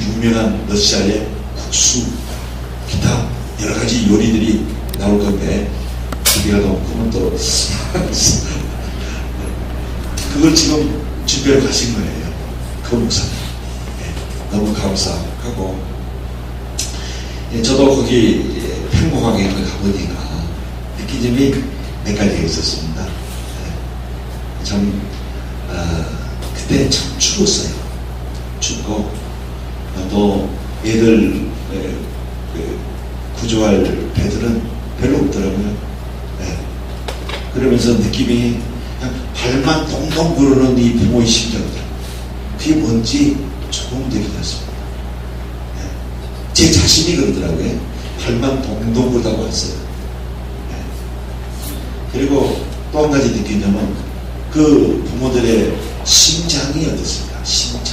유명한 러시아의 국수, 기타 여러 가지 요리들이 나올 건데 우리가 너무 그러면 또 그걸 지금 준비해 가신 거예요. 그 목사님. 예, 너무 감사하고 예, 저도 거기 예, 평공항에 가보니까 느낀 점이 몇 가지가 있었습니다. 예, 참 어, 그때 참 추웠어요. 춥고 어, 또 애들 예, 그 구조할 배들은 별로 없더라고요. 예. 그러면서 느낌이 발만 동동 구르는 이 부모의 심정들 그게 뭔지 조금 느껴졌습니다. 예. 제 자신이 그러더라고요. 발만 동동 구르다고 했어요. 예. 그리고 또 한 가지 느낀 점은 그 부모들의 심장이 어떻습니까? 심장.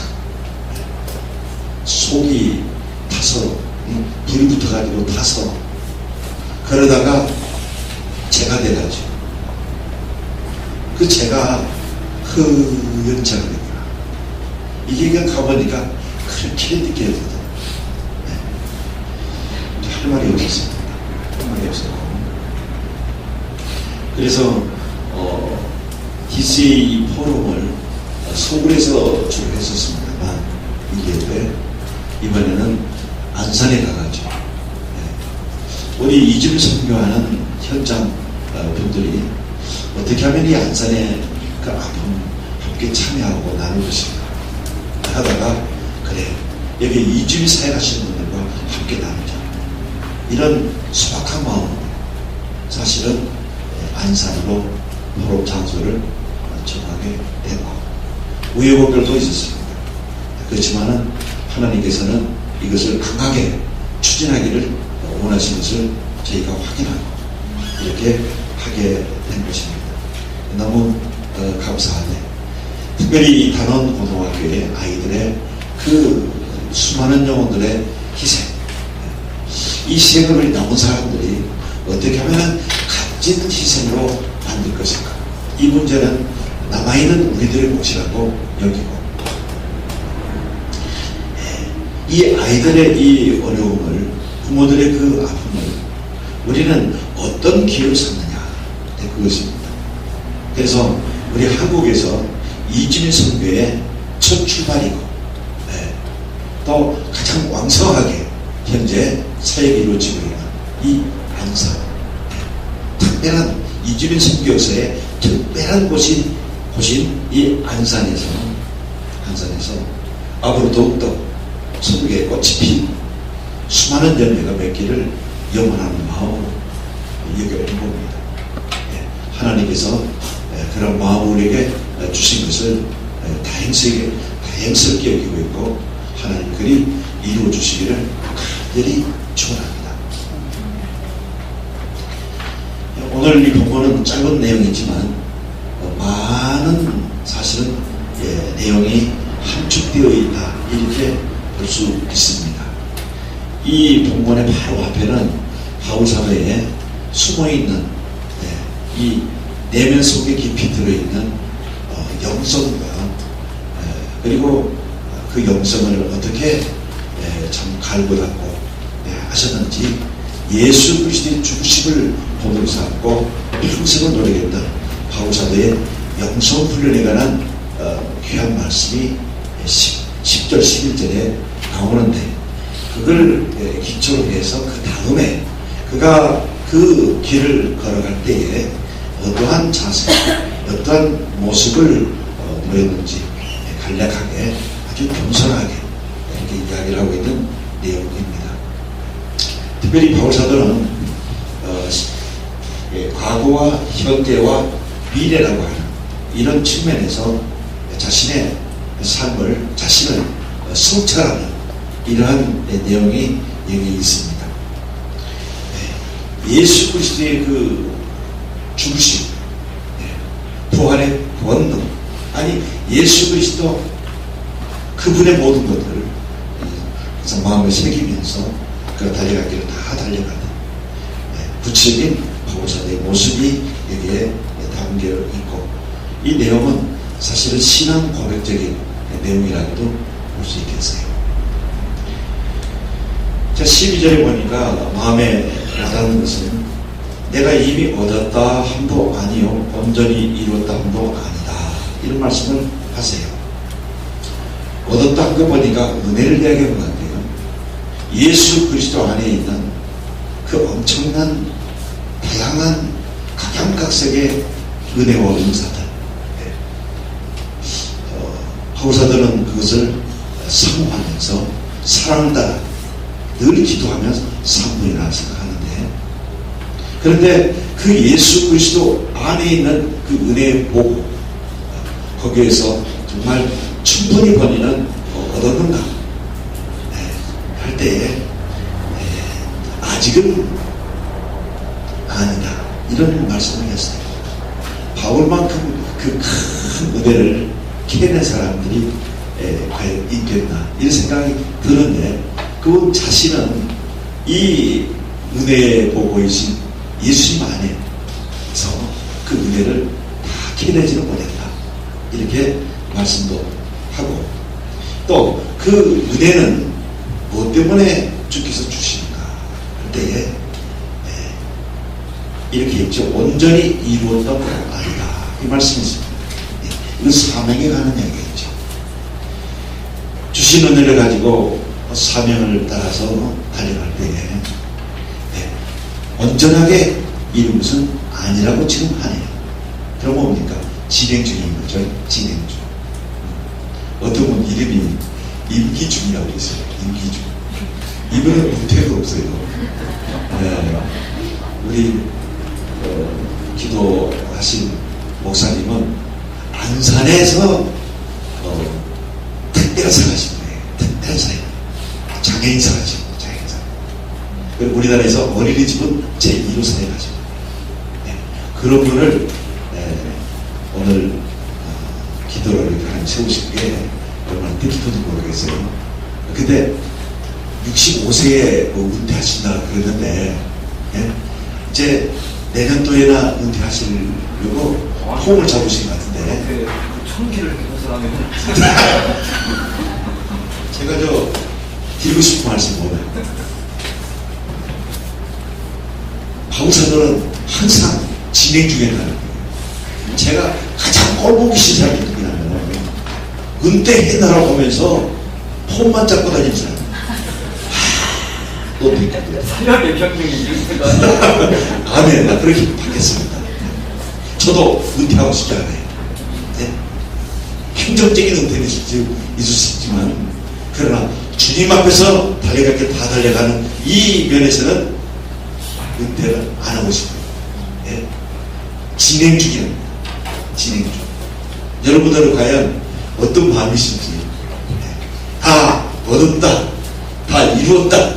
예. 속이 타서 음, 불이 붙어가지고 타서 그러다가 제가 돼가지고. 그 제가 자가 되구나 이게 그냥 가보니까 그렇게 느껴져요. 네. 할 말이 없었습니다. 할 말이 없었고 그래서 어, DCA 포럼을 서울에서 주로 했었습니다만 이게 이번에는 안산에 가가지고 네. 우리 이주를 선교하는 현장 어, 분들이 어떻게 하면 이 안산의 그 아픔 함께 참여하고 나눌 것인가 하다가 그래 여기 이주일 사역하시는 분들과 함께 나누자 이런 소박한 마음으로 사실은 네, 안산으로 포럼 장소를 정하게 되고 우여곡절도 있었습니다. 그렇지만은 하나님께서는 이것을 강하게 추진하기를 원하시는 것을 저희가 확인하고 이렇게 하게 된 것입니다. 너무 어, 감사하네. 특별히 이 단원 고등학교의 아이들의 그 수많은 영혼들의 희생, 이 희생을 남은 사람들이 어떻게 하면 값진 희생으로 만들 것인가. 이 문제는 남아있는 우리들의 몫이라고 여기고 이 아이들의 이 어려움을 부모들의 그 아픔을 우리는 어떤 기회로 삼느냐 네, 그것입니다. 그래서 우리 한국에서 이주민 선교의 첫 출발이고 네, 또 가장 왕성하게 현재 사역이 이루어지고 있는 이 안산 네, 특별한 이주민 선교사의 특별한 곳인 곳인 이 안산에서 안산에서 앞으로 더욱더 선교의 꽃이 핀 수많은 열매가 맺기를 영원하는 마음으로 여겨본 겁니다. 예, 하나님께서 예, 그런 마음을 우리에게 주신 것을 예, 다행스럽게, 다행스럽게 여기고 있고 하나님 그리 이루어 주시기를 간절히 축원합니다. 오늘 이 본문은 짧은 내용이지만 어, 많은 사실은 예, 내용이 함축되어 있다 이렇게 볼 수 있습니다. 이 본문의 바로 앞에는 바울 사회에 숨어 있는 예, 이 내면 속에 깊이 들어 있는 어, 영성과 예, 그리고 그 영성을 어떻게 예, 참 갈고 닦고 예, 하셨는지 예수 그리스도의 중심을 본으로 삼고 평생을 노력했던 바울 사도의 영성 훈련에 관한 어, 귀한 말씀이 10, 절 11절에 나오는데 그걸 예, 기초로 해서 그 다음에 그가 그 길을 걸어갈 때에 어떠한 자세, 어떠한 모습을 어, 보였는지 예, 간략하게 아주 겸손하게 이렇게 이야기를 하고 있는 내용입니다. 특별히 바울사도는 어, 예, 과거와 현재와 미래라고 하는 이런 측면에서 자신의 삶을 자신을 성찰하는 이러한 내용이 여기 있습니다. 네. 예수 그리스도의 그 중심, 네. 부활의 원능, 아니 예수 그리스도 그분의 모든 것들을 그래서 마음을 새기면서 그 달려가기를 다 달려가는 네. 구체적인 바울사의 모습이 여기에 담겨 있고 이 내용은 사실은 신앙 고백적인 내용이라고도 볼 수 있겠어요. 자 12절에 보니까 마음에 와닿는 것은 내가 이미 얻었다 함도 아니요 온전히 이루었다 함도 아니다 이런 말씀을 하세요 얻었다 한 거 보니까 은혜를 이야기하는 것 같아요 예수 그리스도 안에 있는 그 엄청난 다양한 각양각색의 은혜와 은사들 네. 어, 하우사들은 그것을 사모하면서 따라 늘 기도하면서 사모이라 생각하는데. 그런데 그 예수 그리스도 안에 있는 그 은혜의 복 거기에서 정말 충분히 번이는 얻었는가 네, 할 때에 네, 아직은 아니다 이런 말씀을 했어요. 바울만큼 그 큰 은혜를 캐낸 사람들이 에, 과연 있겠나? 이런 생각이 드는데 그 자신은 이 은혜에 보고 계신 예수님 안에서 그 은혜를 다 캐내지는 못했다. 이렇게 말씀도 하고 또 그 은혜는 무엇 때문에 주께서 주시는가? 할 때에 네, 이렇게 했죠 온전히 이루었던 것 아니다. 이 이건 사명에 관한 이야기겠죠 주신 은혜를 가지고 사명을 따라서 달려갈 때에 네, 온전하게 이룬 것은 아니라고 지금 하네요. 그럼 뭡니까? 진행 중인 거죠. 진행 중. 어떤 분 이름이 임기 중이라고 있어요. 임기 중. 이분은 무태가 없어요. 네, 우리 어, 기도하신 목사님은 안산에서 어, 특별한 사가신 거예요. 특별한 사람. 장애인 사가신 거예요. 장애인 사 우리나라에서 어린이집은 제2로 사회가지고 네. 그런 분을 네, 오늘 어, 기도를 이렇게 한 세우신 게 얼마나 뜻깊은지 모르겠어요. 근데 65세에 뭐 은퇴하신다 그러는데 예? 이제 내년도에나 은퇴하시려고 폼을 잡으신 것 같 그 천기를 이렇게 벗어나면 제가 저 드리고 싶은 말씀 뭐냐 바우사들은 항상 진행 중에 가는 거예요. 제가 가장 꼴보기 싫은 사람이 누구냐면 은퇴해나라고 하면서 폰만 잡고 다니는 사람 하, 또 평등이 이럴 거 아니야. 아멘. 나 그렇게 받겠습니다. 저도 은퇴하고 싶지 않아요. 네? 행정적인 은퇴는 있을 수 있지만, 그러나 주님 앞에서 달려갈 게 다 달려가는 이 면에서는 은퇴를 안 하고 싶어요. 네? 진행 중이랍니다. 진행 중. 여러분들은 과연 어떤 마음이신지, 네? 다 얻었다, 다 이루었다,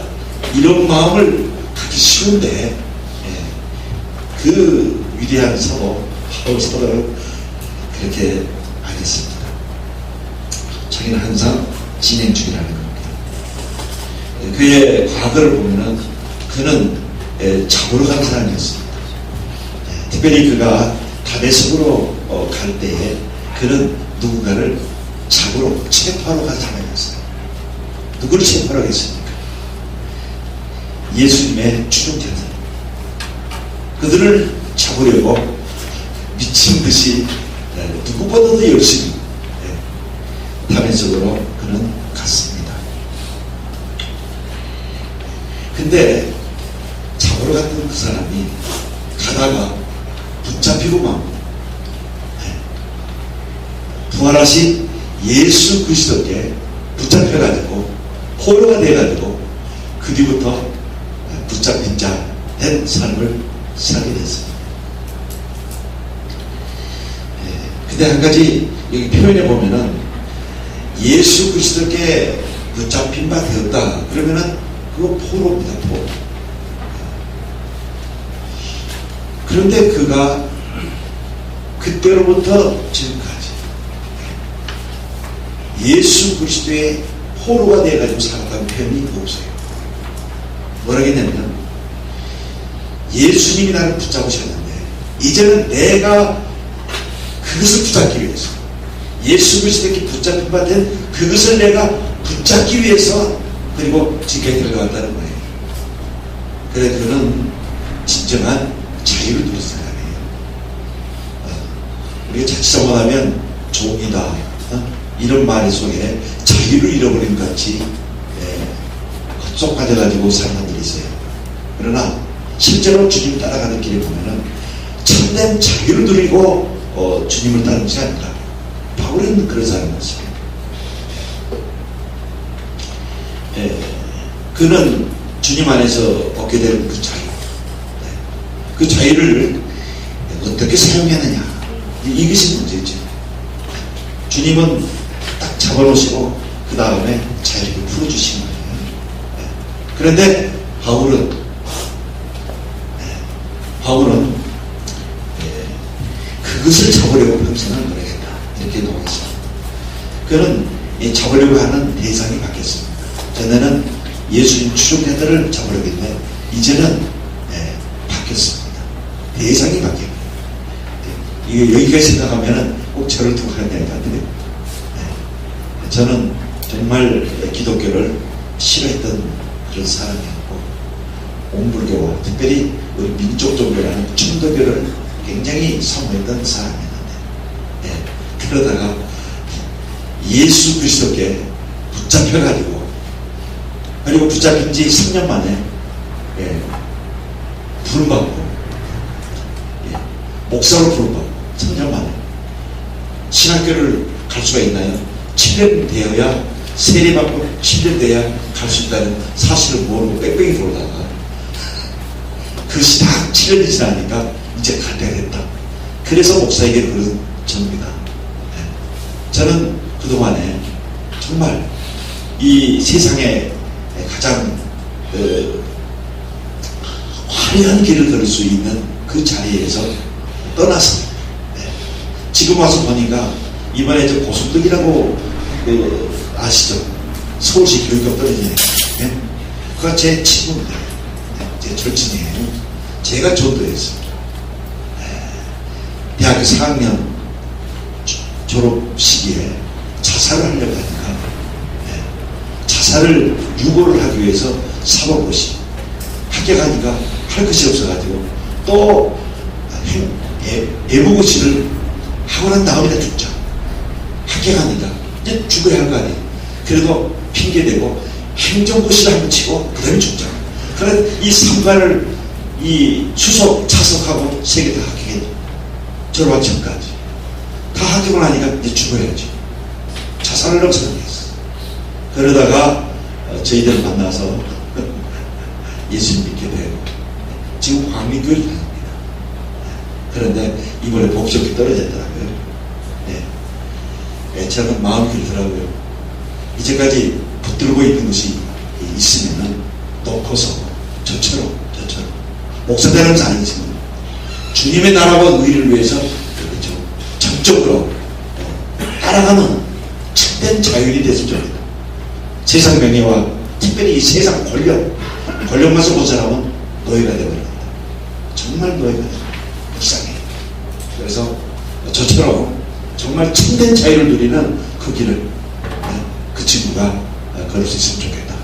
이런 마음을 갖기 쉬운데, 예, 그 위대한 사도 바울 사도는 그렇게. 자기는 항상 진행 중이라는 겁니다. 예, 그의 과거를 보면은 그는 예, 잡으러 간 사람이었습니다. 예, 특별히 그가 다메섹으로 어, 갈 때에 그는 누군가를 잡으러 체포하러 간 사람이었어요. 누구를 체포하러 했습니까? 예수님의 추종자들. 그들을 잡으려고 미친 듯이 네, 누구보다도 열심히 네, 다면적으로 그는 갔습니다. 근데 잡으러 갔던 그 사람이 가다가 붙잡히고만 네, 부활하신 예수 그리스도께 붙잡혀가지고 포로가 돼가지고 그 뒤부터 붙잡힌 자 된 삶을 살게 됐습니다. 예, 근데 한 가지 여기 표현해 보면은 예수 그리스도께 붙잡힌 바 되었다. 그러면은 그거 포로입니다. 포로. 그런데 그가 그때로부터 지금까지 예수 그리스도의 포로가 돼가지고 살아간 표현이 없어요. 뭐라겠냐면 예수님이 나를 붙잡으셨는데 이제는 내가 그것을 붙잡기 위해서 예수 그리스도께 붙잡힌 바 된 그것을 내가 붙잡기 위해서 그리고 지금까지 들어갔다는 거예요. 그래 그는 진정한 자유를 누린 사람이에요. 어, 우리가 자칫 잘못하면 종이다 어? 이런 말 속에 자유를 잃어버린 것 같이 예, 헛속 가져가지고 사는 분들이 있어요. 그러나 실제로 주님 따라가는 길에 보면은 참된 자유를 누리고 어, 주님을 것이 아니라 바울은 그런 사람이었습니다. 예, 그는 주님 안에서 얻게 되는 그 자유, 네, 그 자유를 어떻게 사용하느냐 이- 이것이 문제죠. 주님은 딱 잡아놓으시고 그 다음에 자유를 풀어주신 거예요. 네. 그런데 바울은 네, 바울은 예, 그것을 잡으려고 평생을 이 잡으려고 하는 대상이 바뀌었습니다. 전에는 예수님 추종자들을 잡으려고 했는데 이제는 예, 바뀌었습니다. 대상이 바뀌어요. 예, 이거 여기까지 생각하면은 꼭 저를 두고 하는 이야기 같은데 예, 저는 정말 기독교를 싫어했던 그런 사람이었고 온불교와 특별히 우리 민족 종교라는 천도교를 굉장히 사모했던 사람이었는데 예, 그러다가 예수 그리스도께 붙잡혀가지고 그리고 붙잡힌 지 3년 만에 예, 부름받고 예, 목사로 부름받고 3년 만에 신학교를 갈 수가 있나요? 7년 되어야 세례받고 7년 돼야 갈 수 있다는 사실을 모르고 빽빽이 돌다가 그것이 다 7년이 지나니까 이제 갈 때가 됐다. 그래서 목사에게 그런 전입니다. 예. 저는 그동안에 정말 이 세상에 가장 그 화려한 길을 걸을 수 있는 그 자리에서 떠나서 네. 지금 와서 보니까 이번에 저 고속도기라고 그 아시죠? 서울시 교육감 떨어지네. 네? 그가 제 친구입니다. 네, 제 절친이에요. 제가 전도했어요. 네. 대학교 4학년 졸업 시기에 자살을 하려고 하니까 네. 자살을 유고를 하기 위해서 사법고시 학교 가니까 할 것이 없어가지고 또 행- 예- 하고 난 다음에 죽자 학교 가니까 이제 죽어야 할 거 아니에요. 그래도 핑계대고 행정고시를 한번 치고 그 다음에 죽자. 그래 이 삼관을 이 수석 차석하고 세개다 합격했죠. 졸업하기 전까지. 다 합격을 하니까 이제 죽어야지 자살을 생각했어 그러다가 어, 저희들 만나서 예수님 믿게 되고 지금 광민교회를 다닙니다. 그런데 이번에 복적이 떨어졌더라고요. 네. 네, 저는 마음이 들더라고요. 이제까지 붙들고 있는 것이 있으면은 놓고서 저처럼 저처럼 목사 되는 것은 아니지만 주님의 나라와 의를 위해서 그렇죠. 정적으로 어, 따라가는 참된 자율이 됐으면 좋겠다. 세상 명예와 특별히 이 세상 권력, 권력만 써본 사람은 노예가 되어버립니다. 정말 노예가 됩니다. 불쌍해. 그래서 저처럼 정말 참된 자유를 누리는 그 길을 네, 그 친구가 어, 걸을 수 있으면 좋겠다.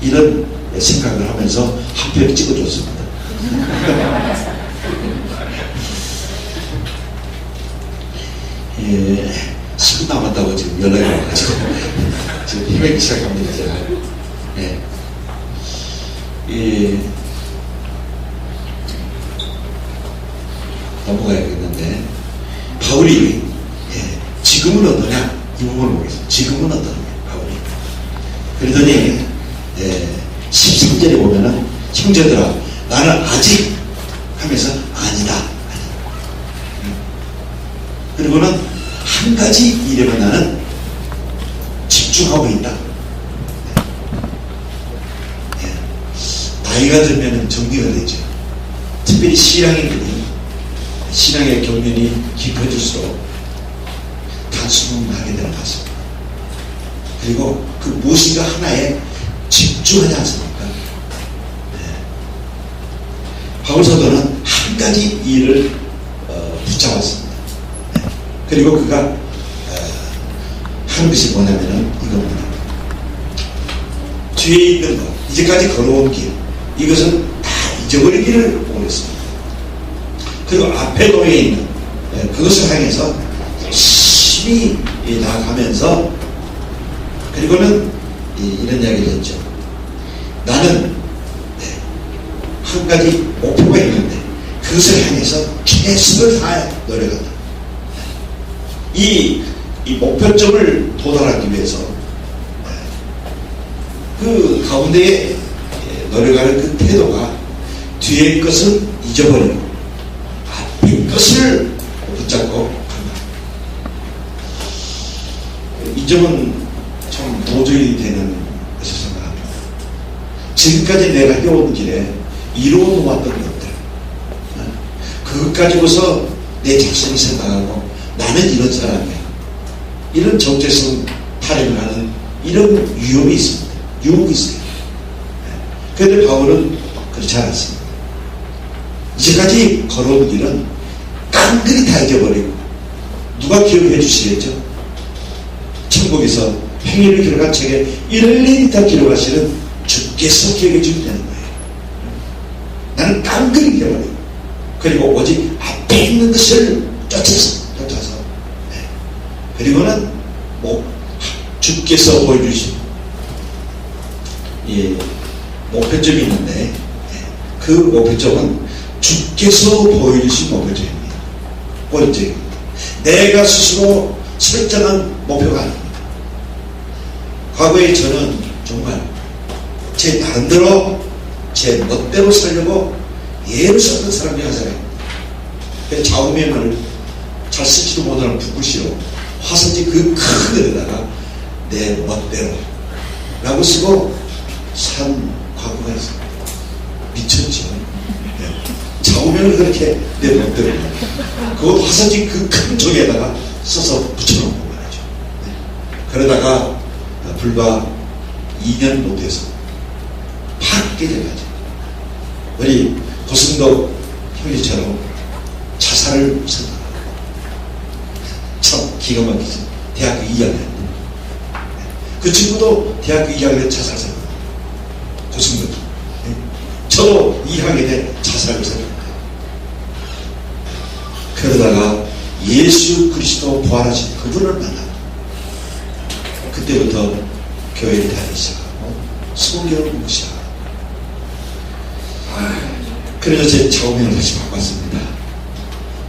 이런 생각을 하면서 한 편 찍어줬습니다. 예, 10분 남았다고 지금 연락이 와가지고 지금 헤매기 시작합니다 제가 예. 예. 넘어가야겠는데 바울이 예, 지금은 어떠냐 이 부분을 보겠습니다 지금은 어떠냐 바울이 그러더니 예, 13절에 보면은 형제들아 나는 아직 하면서 아니다 아니다 음. 그리고는 한 가지 일에만 나는 집중하고 있다. 예. 나이가 들면 정리가 되죠. 특별히 신앙인들이 신앙의 경륜이 깊어질수록 단순은 하게 되는 것 같습니다. 그리고 그 무엇인가 하나에 집중하지 않습니까? 네. 바울 사도는 한 가지 일을 어, 붙잡았습니다. 네. 그리고 그가 어, 하는 것이 뭐냐면은 이겁니다. 뒤에 있는 것, 이제까지 걸어온 길, 이것은 다 잊어버리기를 원했습니다. 그리고 앞에 놓여 있는 예, 그것을 향해서 열심히 이 나아가면서 그리고는 이- 이런 이야기를 했죠. 나는 네, 한 가지 목표가 있는데 그것을 향해서 최선을 다해 노력한다. 이, 이 목표점을 도달하기 위해서 네, 그 가운데에 노력하는 그 태도가 뒤의 것을 잊어버리고 앞의 것을 붙잡고 이 점은 참 도저히 되는 것을 생각합니다. 지금까지 내가 해온 길에 이루어놓았던 것들 어? 그것 가지고서 내 자신이 생각하고 나는 이런 사람이야 이런 정체성 타령을 하는 이런 위험이 있습니다. 유혹이 있어요. 그런데 바울은 그렇지 않았습니다. 이제까지 걸어온 길은 깡그리 다 잊어버리고 누가 기억해 주시겠죠? 천국에서 행위를 기록한 책에 일일이 다 기록하시는 주께서 기억해 주면 되는 거예요. 나는 깡그리 잊어버리고 그리고 오직 앞에 있는 것을 쫓아서 쫓아서 네. 그리고는 뭐 주께서 보여주신 예, 목표점이 있는데 예, 그 목표점은 주께서 보여주신 목표점입니다. 골점입니다. 내가 스스로 설정한 목표가 아닙니다. 과거에 저는 정말 제 나름대로 제 멋대로 살려고 예를 썼던 사람 중에 한 사람입니다. 그 좌우명을 잘 쓰지도 못하는 붓글씨로 화선지 그큰 글에다가 내 멋대로 라고 쓰고 산 과거가 있습니다. 미쳤죠. 네. 좌우명을 그렇게 내 멋대로 그것도 화선지 그큰 종에다가 써서 붙여놓은 거 말이죠. 네. 그러다가 불과 2년 못해서 팍 깨져가죠. 우리 고승덕 형제처럼 자살을 생각하고 참 기가 막히죠. 대학교 2학년 그 친구도 대학교 2학년 자살 생각 고승덕이 네. 저도 2학년 때 자살을 생각해요. 그러다가 예수 그리스도 부활하신 그분을 만나 그때부터 교회를 다니기 시작하고 성경을 보기 시작하고 아, 그래서 제 처음에는 다시 바꿨습니다.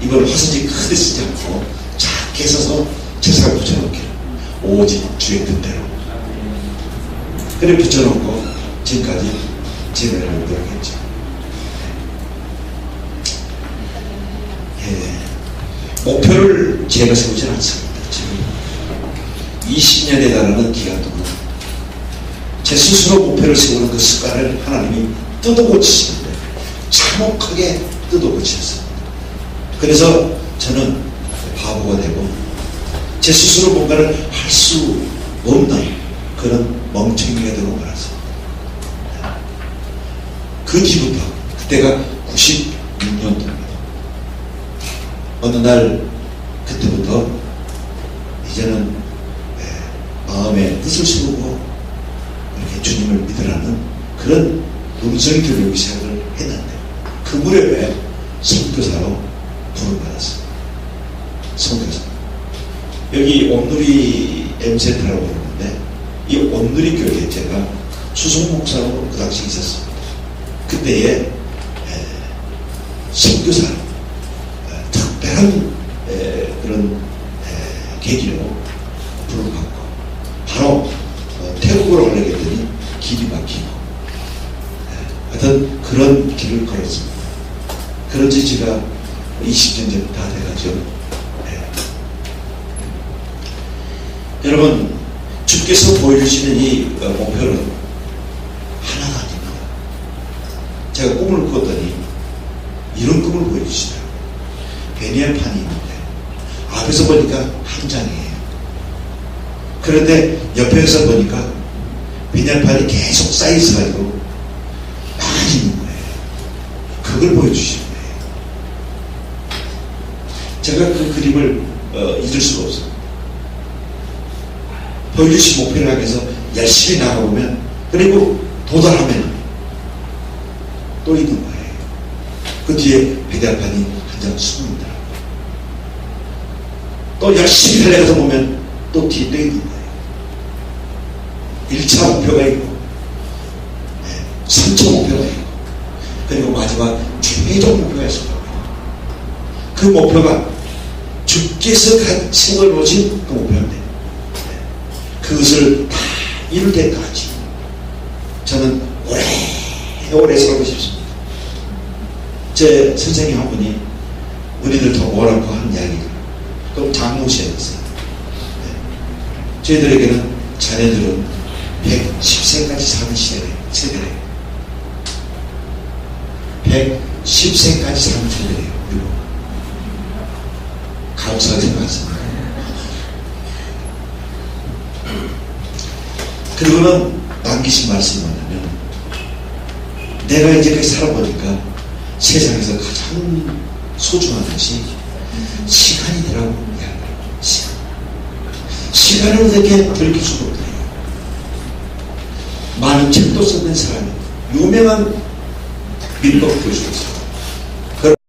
이걸 화선지 크게 쓰지 않고 작게 써서 세상을 붙여놓기를 오직 주의 뜻대로 그래 붙여놓고 지금까지 진행을 노력했죠. 예, 목표를 제가 세우진 않습니다. 지금 20년에 달하는 기간 동안 제 스스로 목표를 세우는 그 습관을 하나님이 뜯어고치시는데 참혹하게 뜯어고치셨습니다. 그래서 저는 바보가 되고 제 스스로 뭔가를 할 수 없는 그런 멍청이가 되고 말았습니다. 그 뒤부터 그때가 96년도입니다. 어느 날 그때부터 이제는 예, 마음에 뜻을 세우고 이렇게 주님을 믿으라는 그런 음성이 들려오기 시작을 했는데 그 무렵에 선교사로 부름받았습니다. 선교사. 여기 온누리 M센터라고 부르는데 이 온누리 교회에 제가 수송 목사로 그 당시 있었습니다. 그때에 에, 특별한 에, 그런 에, 계기로 부름받고 바로 어, 태국으로 가려고 했더니 길이 막히고 에, 하여튼 그런 길을 걸었습니다. 그런 지 제가 20년 전 다 돼가죠. 여러분 주께서 보여주시는 이 어, 목표는 하나가 아닙니다. 제가 꿈을 꾸었더니 이런 꿈을 보여주시더라고요. 베니알판이 있는데 앞에서 보니까 한 장이에요. 그런데 옆에서 보니까 베니알판이 계속 쌓여있어가지고 많이 있는 거예요. 그걸 보여주시는 거예요. 제가 그 그림을 어, 잊을 수가 없어요. 보여주신 목표를 향해서 열심히 나가보면 그리고 도달하면 또 있는 거예요. 그 뒤에 배달판이 한 장 숨습니다. 또 열심히 달려가서 보면 또 뒤에 또 있는 거예요. 1차 목표가 있고, 네, 3차 목표가 있고, 그리고 마지막 최종 목표가 있습니다. 그 목표가 주께서 같이 걸어오신 그 목표인데, 네, 그것을 다 이룰 때까지 저는 오래 오래 살고 싶습니다. 제 선생님 한 분이 우리들 더 뭐라고 한 이야기가 그럼 장모씨였어요. 네. 저희들에게는 자녀들은 110세까지 사는 시대래, 세대래요. 110세까지 사는 세대래요. 그리고 감사하지 않습니다. 그리고는 남기신 말씀이 뭐냐면 내가 이제까지 살아보니까 세상에서 가장 소중한 것이 시간이더라고. 시간. 시간을 어떻게 돌이킬 수가 없대요. 많은 책도 썼는 사람이 유명한 민법 교수였어요.